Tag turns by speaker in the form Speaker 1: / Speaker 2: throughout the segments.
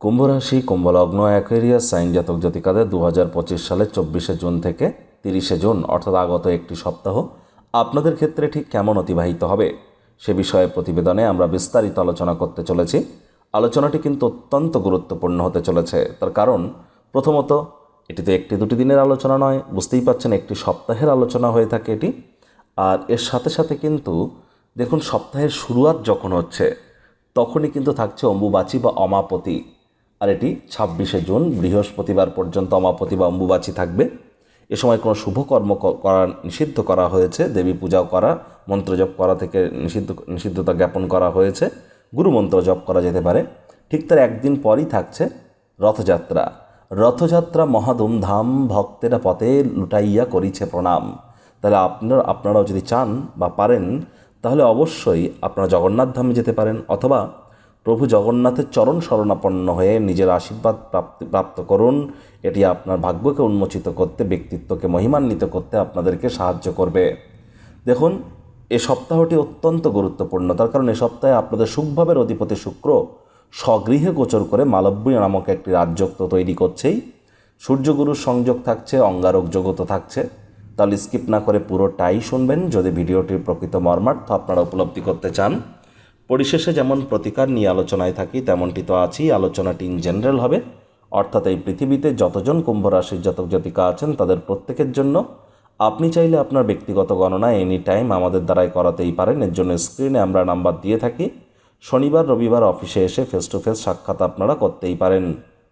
Speaker 1: কুম্ভ রাশি কুম্ভলগ্ন, Aquarius, sign জাতক জাতিকাদের দু হাজার পঁচিশ সালের চব্বিশে জুন থেকে তিরিশে জুন, অর্থাৎ আগত একটি সপ্তাহ, আপনাদের ক্ষেত্রে ঠিক কেমন অতিবাহিত হবে? সে বিষয়ে প্রতিবেদনে আমরা বিস্তারিত আলোচনা করতে চলেছি। আলোচনাটি কিন্তু অত্যন্ত গুরুত্বপূর্ণ হতে চলেছে। তার কারণ, প্রথমত এটি তো একটি দুটি দিনের আলোচনা নয়, বুঝতেই পাচ্ছেন একটি সপ্তাহের আলোচনা হয়ে থাকে এটি। আর এর সাথে সাথে কিন্তু, দেখুন, সপ্তাহের শুরুয়াত যখন হচ্ছে, তখনই কিন্তু থাকছে অম্বুবাচী বা অমাপতি। আর এটি ছাব্বিশে জুন, বৃহস্পতিবার পর্যন্ত অমাপতি বা অম্বুবাচী থাকবে। এ সময় কোনো শুভ কর্ম করা নিষিদ্ধ করা হয়েছে। দেবী পূজাও করা মন্ত্রজপ করা থেকে নিষিদ্ধ, নিষিদ্ধতা জ্ঞাপন করা হয়েছে। গুরু মন্ত্র জপ করা যেতে পারে। ঠিক তার একদিন পরই থাকছে রথযাত্রা। রথযাত্রা মহাধুমধাম ভক্তেরা পথে লুটাইয়া করিছে প্রণাম। তাহলে আপনার, আপনারাও যদি চান বা পারেন, তাহলে অবশ্যই আপনারা জগন্নাথ ধামে যেতে পারেন অথবা প্রভু জগন্নাথের চরণ শরণাপন্ন হয়ে নিজের আশীর্বাদ প্রাপ্তি, প্রাপ্ত করুন। এটি আপনার ভাগ্যকে উন্মোচিত করতে, ব্যক্তিত্বকে মহিমান্বিত করতে আপনাদেরকে সাহায্য করবে। দেখুন, এ সপ্তাহটি অত্যন্ত গুরুত্বপূর্ণ। তার কারণ, এ সপ্তাহে আপনাদের সুখভাবের অধিপতি শুক্র স্বগৃহে গোচর করে মালব্বী নামক একটি রাজ্যক তো তৈরি করছেই। সূর্যগুরুর সংযোগ থাকছে, অঙ্গারক জগত থাকছে। তাহলে স্কিপ না করে পুরোটাই শুনবেন। যদি ভিডিওটির প্রকৃত মর্মার্থ আপনারা উপলব্ধি করতে চান পরিশেষে যেমন প্রতিকার নিয়ে আলোচনায় থাকি, তেমনটি তো আছেই। আলোচনাটি ইন জেনারেল হবে। অর্থাৎ এই পৃথিবীতে যতজন কুম্ভ রাশির জাতক জাতিকা আছেন, তাদের প্রত্যেকের জন্য আপনি চাইলে আপনার ব্যক্তিগত গণনা এনি টাইম আমাদের দ্বারাই করাতেই পারেন। এর জন্য স্ক্রিনে আমরা নাম্বার দিয়ে থাকি। শনিবার, রবিবার অফিসে এসে ফেস টু ফেস সাক্ষাৎ আপনারা করতেই পারেন।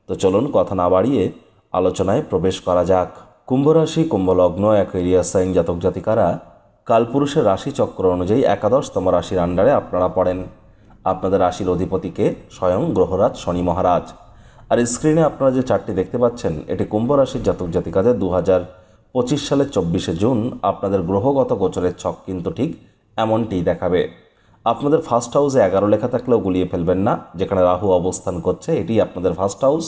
Speaker 1: তো চলুন কথা না বাড়িয়ে আলোচনায় প্রবেশ করা যাক। কুম্ভ রাশি, কুম্ভ লগ্ন এক এরিয়া সাইন জাতক জাতিকারা কালপুরুষের রাশি চক্র অনুযায়ী একাদশতম রাশির আন্ডারে আপনারা পড়েন। আপনাদের রাশির অধিপতিকে স্বয়ং গ্রহরাজ শনি মহারাজ। আর স্ক্রিনে আপনারা যে চারটি দেখতে পাচ্ছেন, এটি কুম্ভ রাশির জাতক জাতিকাদের দু হাজার পঁচিশ সালের চব্বিশে জুন। আপনাদের গ্রহগত গোচরের ছক কিন্তু ঠিক এমনটিই দেখাবে। আপনাদের ফার্স্ট হাউসে এগারো লেখা থাকলেও গুলিয়ে ফেলবেন না, যেখানে রাহু অবস্থান করছে এটি আপনাদের ফার্স্ট হাউস।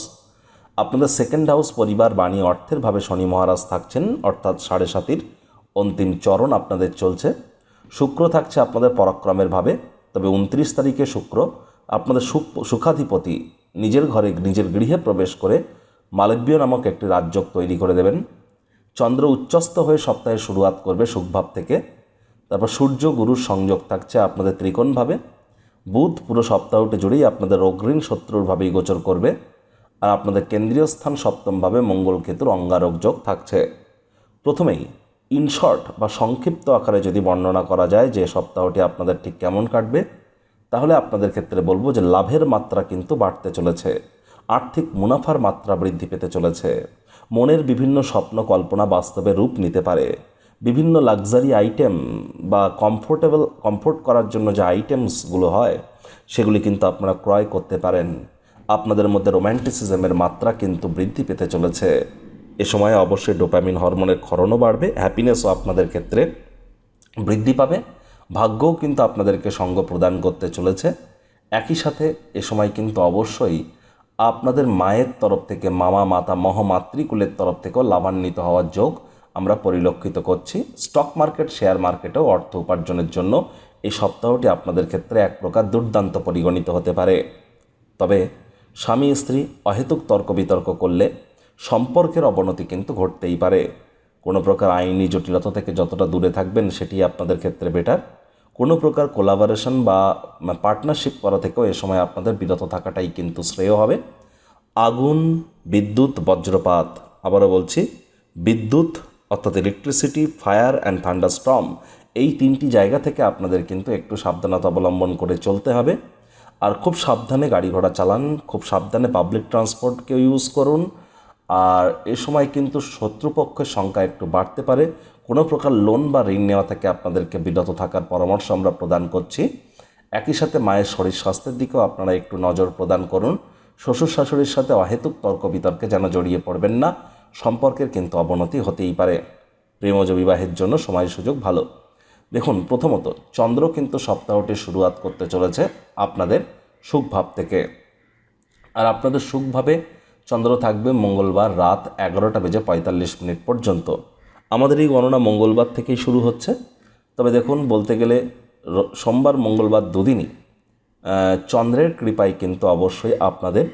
Speaker 1: আপনাদের সেকেন্ড হাউস পরিবার বাণী অর্থের ভাবে শনি মহারাজ থাকছেন, অর্থাৎ সাড়ে সাতির অন্তিম চরণ আপনাদের চলছে। শুক্র থাকছে আপনাদের পরাক্রমের ভাবে, তবে উনত্রিশ তারিখে শুক্র আপনাদের সুখ সুখাধিপতি নিজের ঘরে, নিজের গৃহে প্রবেশ করে মালব্য নামক একটি রাজ্য তৈরি করে দেবেন। চন্দ্র উচ্চস্ত হয়ে সপ্তাহে শুরুয়াত করবে সুখভাব থেকে। তারপর সূর্য গুরুর সংযোগ থাকছে আপনাদের ত্রিকোণভাবে বুধ পুরো সপ্তাহটি জুড়েই আপনাদের অগ্রীণ শত্রুরভাবেই গোচর করবে। আর আপনাদের কেন্দ্রীয় স্থান সপ্তমভাবে মঙ্গল কেতুর অঙ্গারক যোগ থাকছে। প্রথমেই ইনশর্ট বা সংক্ষিপ্ত আকারে যদি বর্ণনা করা যায় যে সপ্তাহটি আপনাদের ঠিক কেমন কাটবে, তাহলে আপনাদের ক্ষেত্রে বলব যে লাভের মাত্রা কিন্তু বাড়তে চলেছে, আর্থিক মুনাফার মাত্রা বৃদ্ধি পেতে চলেছে। মনের বিভিন্ন স্বপ্ন কল্পনা বাস্তবে রূপ নিতে পারে। বিভিন্ন লাক্সারি আইটেম বা কমফোর্টেবল কমফোর্ট করার জন্য যে আইটেমসগুলো হয়, সেগুলি কিন্তু আপনারা ক্রয় করতে পারেন। আপনাদের মধ্যে রোম্যান্টিসিজমের মাত্রা কিন্তু বৃদ্ধি পেতে চলেছে। এ সময় অবশ্যই ডোপামিন হরমোনের ক্ষরণও বাড়বে হ্যাপিনেসও আপনাদের ক্ষেত্রে বৃদ্ধি পাবে, ভাগ্যও কিন্তু আপনাদেরকে সঙ্গ প্রদান করতে চলেছে। একই সাথে এ সময় কিন্তু অবশ্যই আপনাদের মায়ের তরফ থেকে, মামা, মাতা, মহমাতৃকুলের তরফ থেকেও লাভান্বিত হওয়ার যোগ আমরা পরিলক্ষিত করছি। স্টক মার্কেট, শেয়ার মার্কেটেও অর্থ উপার্জনের জন্য এই সপ্তাহটি আপনাদের ক্ষেত্রে এক প্রকার দুর্দান্ত পরিগণিত হতে পারে। তবে স্বামী স্ত্রী অহেতুক তর্ক বিতর্ক করলে সম্পর্কের অবনতি কিন্তু ঘটতেই পারে। কোনো প্রকার আইনি জটিলতা থেকে যতটা দূরে থাকবেন, সেটি আপনাদের ক্ষেত্রে বেটার কোনো প্রকার কোলাবোরেশন বা পার্টনারশিপ করা থেকেও এ সময় আপনাদের বিরত থাকাটাই কিন্তু শ্রেয় হবে। আগুন, বিদ্যুৎ, বজ্রপাত, আবারও বলছি, বিদ্যুৎ অর্থাৎ ইলেকট্রিসিটি ফায়ার অ্যান্ড থান্ডারস্টর্ম এই তিনটি জায়গা থেকে আপনাদের কিন্তু একটু সাবধানতা অবলম্বন করে চলতে হবে। আর খুব সাবধানে গাড়ি ঘোড়া চালান, খুব সাবধানে পাবলিক ট্রান্সপোর্টকে ইউজ করুন আর এ সময় কিন্তু শত্রুপক্ষের সংখ্যা একটু বাড়তে পারে। কোনো প্রকার লোন বা ঋণ নেওয়া থেকে আপনাদেরকে বিরত থাকার পরামর্শ আমরা প্রদান করছি। একই সাথে মায়ের শরীর স্বাস্থ্যের দিকেও আপনারা একটু নজর প্রদান করুন। শ্বশুর শাশুড়ির সাথে অহেতুক তর্ক বিতর্কে যেন জড়িয়ে পড়বেন না। সম্পর্কের কিন্তু অবনতি হতেই পারে। প্রেমজ বিবাহের জন্য সময় সুযোগ ভালো। দেখুন, প্রথমত, চন্দ্র কিন্তু সপ্তাহটি শুরুয়াত করতে চলেছে আপনাদের সুখভাব থেকে। আর আপনাদের সুখভাবে চন্দ্র থাকবে মঙ্গলবার রাত এগারোটা বেজে পঁয়তাল্লিশ মিনিট পর্যন্ত। আমাদের এই গণনা মঙ্গলবার থেকেই শুরু হচ্ছে। তবে দেখুন, বলতে গেলে সোমবার, মঙ্গলবার দুদিনই চন্দ্রের কৃপায় কিন্তু অবশ্যই আপনাদের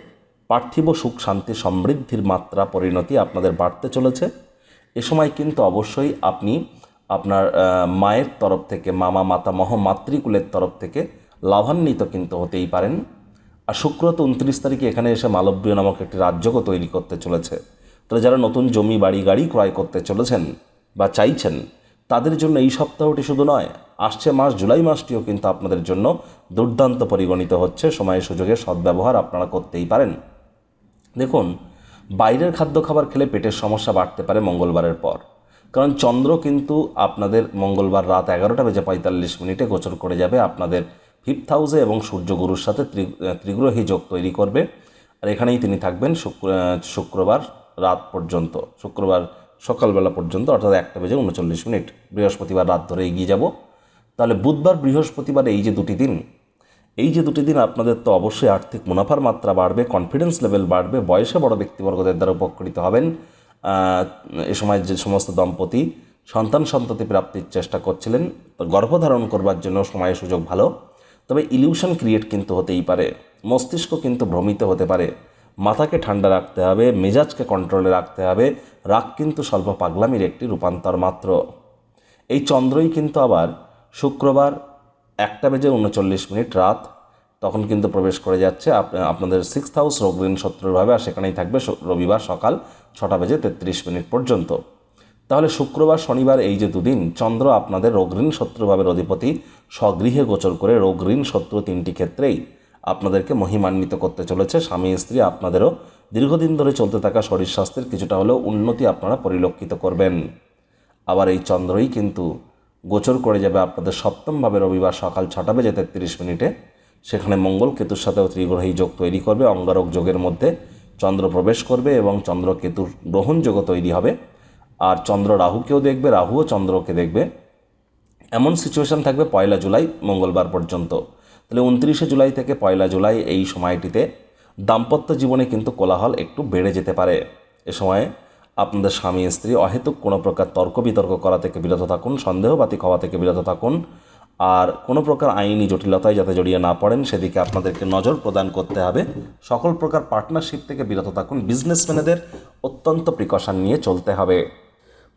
Speaker 1: পার্থিব সুখ, শান্তি, সমৃদ্ধির মাত্রা, পরিণতি আপনাদের বাড়তে চলেছে। এ সময় কিন্তু অবশ্যই আপনি আপনার মায়ের তরফ থেকে, মামা, মাতামহ, মাতৃকুলের তরফ থেকে লাভান্বিত কিন্তু হতেই পারেন। আর শুক্র তো উনত্রিশ তারিখে এখানে এসে মালব্য নামক একটি রাজ্যকে তৈরি করতে চলেছে। তো যারা নতুন জমি, বাড়ি, গাড়ি ক্রয় করতে চলেছেন বা চাইছেন, তাদের জন্য এই সপ্তাহটি শুধু নয়, আসছে মাস, জুলাই মাসটিও কিন্তু আপনাদের জন্য দুর্দান্ত পরিগণিত হচ্ছে। সময় সুযোগের সদ্ব্যবহার আপনারা করতেই পারেন। দেখুন, বাইরের খাদ্য খাবার খেলে পেটের সমস্যা বাড়তে পারে মঙ্গলবারের পর। কারণ চন্দ্র কিন্তু আপনাদের মঙ্গলবার রাত এগারোটা বেজে পঁয়তাল্লিশ মিনিটে গোচর করে যাবে আপনাদের ফিফথ হাউসে এবং সূর্যগুরুর সাথে ত্রি- ত্রিগ্রহী যোগ তৈরি করবে। আর এখানেই তিনি থাকবেন শুক্র শুক্রবার রাত পর্যন্ত। শুক্রবার সকালবেলা পর্যন্ত, অর্থাৎ একটা বেজে উনচল্লিশ মিনিট। বৃহস্পতিবার রাত ধরে এগিয়ে যাব। তাহলে বুধবার, বৃহস্পতিবার এই যে দুটি দিন, এই যে দুটি দিন আপনাদের তো অবশ্যই আর্থিক মুনাফার মাত্রা বাড়বে কনফিডেন্স লেভেল বাড়বে, বয়সে বড় ব্যক্তিবর্গদের দ্বারা উপকৃত হবেন। এ সময় যে সমস্ত দম্পতি সন্তান সন্ততি প্রাপ্তির চেষ্টা করছিলেন গর্ভধারণ করবার জন্য সময় সুযোগ ভালো। তবে ইলিউশন ক্রিয়েট কিন্তু হতেই পারে, মস্তিষ্ক কিন্তু ভ্রমিত হতে পারে। মাথাকে ঠান্ডা রাখতে হবে, মেজাজকে কন্ট্রোলে রাখতে হবে, রাগ কিন্তু স্বল্প পাগলামির একটি রূপান্তর মাত্র। এই চন্দ্রই কিন্তু আবার শুক্রবার একটা বেজে উনচল্লিশ মিনিট রাত, তখন কিন্তু প্রবেশ করে যাচ্ছে আপ- আপনাদের সিক্স হাউস রোগঋণ শত্রুরভাবে আর সেখানেই থাকবে রবিবার সকাল ছটা বেজে তেত্রিশ মিনিট পর্যন্ত। তাহলে শুক্রবার, শনিবার এই যে দুদিন, চন্দ্র আপনাদের রোগঋণ শত্রুভাবের অধিপতি, স্বগৃহে গোচর করে রোগঋণ শত্রু তিনটি ক্ষেত্রেই আপনাদেরকে মহিমান্বিত করতে চলেছে। স্বামী, স্ত্রী আপনাদেরও দীর্ঘদিন ধরে চলতে থাকা শরীর স্বাস্থ্যের কিছুটা হলেও উন্নতি আপনারা পরিলক্ষিত করবেন। আবার এই চন্দ্রই কিন্তু গোচর করে যাবে আপনাদের সপ্তমভাবে রবিবার সকাল ছটা বেজে তেত্রিশ মিনিটে। সেখানে মঙ্গল কেতুর সাথেও ত্রিগ্রহী যোগ তৈরি করবে, অঙ্গারক যোগের মধ্যে চন্দ্র প্রবেশ করবে এবং চন্দ্র কেতুর গ্রহণযোগও তৈরি হবে। আর চন্দ্র রাহুকেও দেখবে, রাহুও চন্দ্রকে দেখবে। এমন সিচুয়েশন থাকবে পয়লা জুলাই, মঙ্গলবার পর্যন্ত। তাহলে উনত্রিশে জুলাই থেকে পয়লা জুলাই এই সময়টিতে দাম্পত্য জীবনে কিন্তু কোলাহল একটু বেড়ে যেতে পারে। এ সময়ে আপনাদের স্বামী, স্ত্রী অহেতুক কোনো প্রকার তর্ক বিতর্ক করা থেকে বিরত থাকুন, সন্দেহবাতিক হওয়া থেকে বিরত থাকুন। আর কোনো প্রকার আইনি জটিলতায় যাতে জড়িয়ে না পড়েন, সেদিকে আপনাদেরকে নজর প্রদান করতে হবে। সকল প্রকার পার্টনারশিপ থেকে বিরত থাকুন। বিজনেসম্যানেদের অত্যন্ত প্রিকশন নিয়ে চলতে হবে।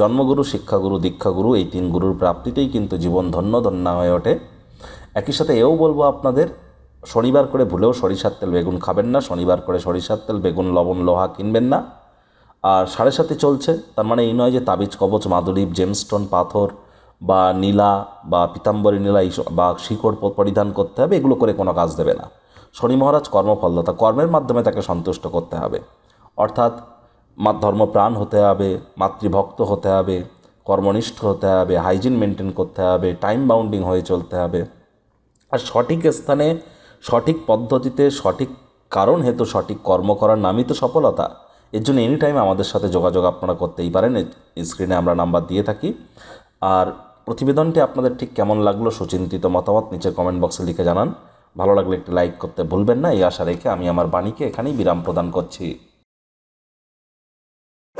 Speaker 1: জন্মগুরু, শিক্ষাগুরু, দীক্ষাগুরু এই তিন গুরুর প্রাপ্তিতেই কিন্তু জীবন ধন্য ধন্য হয়ে ওঠে। একই সাথে এও বলব আপনাদের, শনিবার করে ভুলেও সরিষার তেল বেগুন খাবেন না, শনিবার করে সরিষার তেল বেগুন, লবণ, লোহা কিনবেন না। আর সাড়ে সাথে চলছে, তার মানে এই নয় যে তাবিজ, কবচ, মাদুরীপ জেমস্টোন পাথর বা নীলা বা পিতাম্বরী নীলা বা শিকড় পরিধান করতে হবে, এগুলো করে কোনো কাজ দেবে না। শনি মহারাজ কর্মফলদাতা কর্মের মাধ্যমে তাকে সন্তুষ্ট করতে হবে। অর্থাৎ মা ধর্মপ্রাণ হতে হবে, মাতৃভক্ত হতে হবে, কর্মনিষ্ঠ হতে হবে, হাইজিন মেনটেন করতে হবে, টাইম বাউন্ডিং হয়ে চলতে হবে। আর সঠিক স্থানে, সঠিক পদ্ধতিতে, সঠিক কারণ হেতু সঠিক কর্ম করার নামই তো সফলতা। এর জন্য এনি টাইম আমাদের সাথে যোগাযোগ আপনারা করতেই পারেন। স্ক্রিনে আমরা নাম্বার দিয়ে থাকি। আর প্রতিবেদনটি আপনাদের ঠিক কেমন লাগল সুচিন্তিত মতামত নিচে কমেন্ট বক্সে লিখে জানান। ভালো লাগলে একটি লাইক করতে ভুলবেন না। এই আশা রেখে আমি আমার বাণীকে এখানেই বিরাম প্রদান করছি।